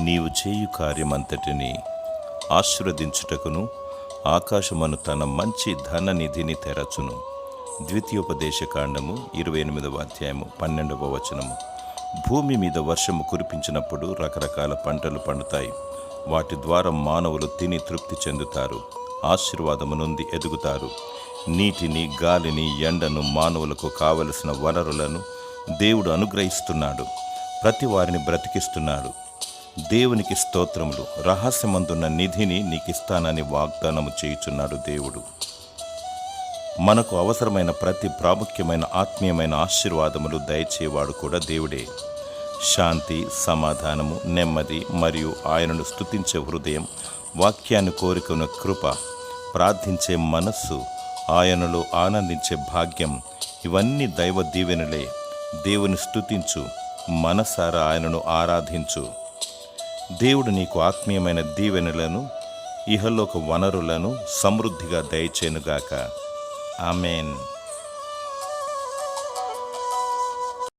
నీవు చేయు కార్యమంతటిని ఆశీర్వదించుటకును ఆకాశమును తన మంచి ధన నిధిని తెరచును. ద్వితీయోపదేశ కాండము ఇరవై ఎనిమిదవ అధ్యాయము పన్నెండవ వచనము. భూమి మీద వర్షము కురిపించినప్పుడు రకరకాల పంటలు పండుతాయి. వాటి ద్వారా మానవులు తిని తృప్తి చెందుతారు. ఆశీర్వాదము నుండి ఎదుగుతారు. నీటిని గాలిని ఎండను మానవులకు కావలసిన వనరులను దేవుడు అనుగ్రహిస్తున్నాడు. ప్రతి వారిని బ్రతికిస్తున్నాడు. దేవునికి స్తోత్రములు. రహస్యమందున్న నిధిని నీకిస్తానని వాగ్దానము చేయుచున్నాడు దేవుడు. మనకు అవసరమైన ప్రతి ప్రాముఖ్యమైన ఆత్మీయమైన ఆశీర్వాదములు దయచేవాడు కూడా దేవుడే. శాంతి సమాధానము నెమ్మది మరియు ఆయనను స్తుతించే హృదయం వాక్యాన్ని కోరుకున్న కృప ప్రార్థించే మనస్సు ఆయనలో ఆనందించే భాగ్యం ఇవన్నీ దైవ దీవెనలే. దేవుని స్థుతించు మనసారా ఆయనను ఆరాధించు. దేవుడు నీకు ఆత్మీయమైన దీవెనలను ఇహలోక వనరులను సమృద్ధిగా దయచేనుగాక ఆమెన్.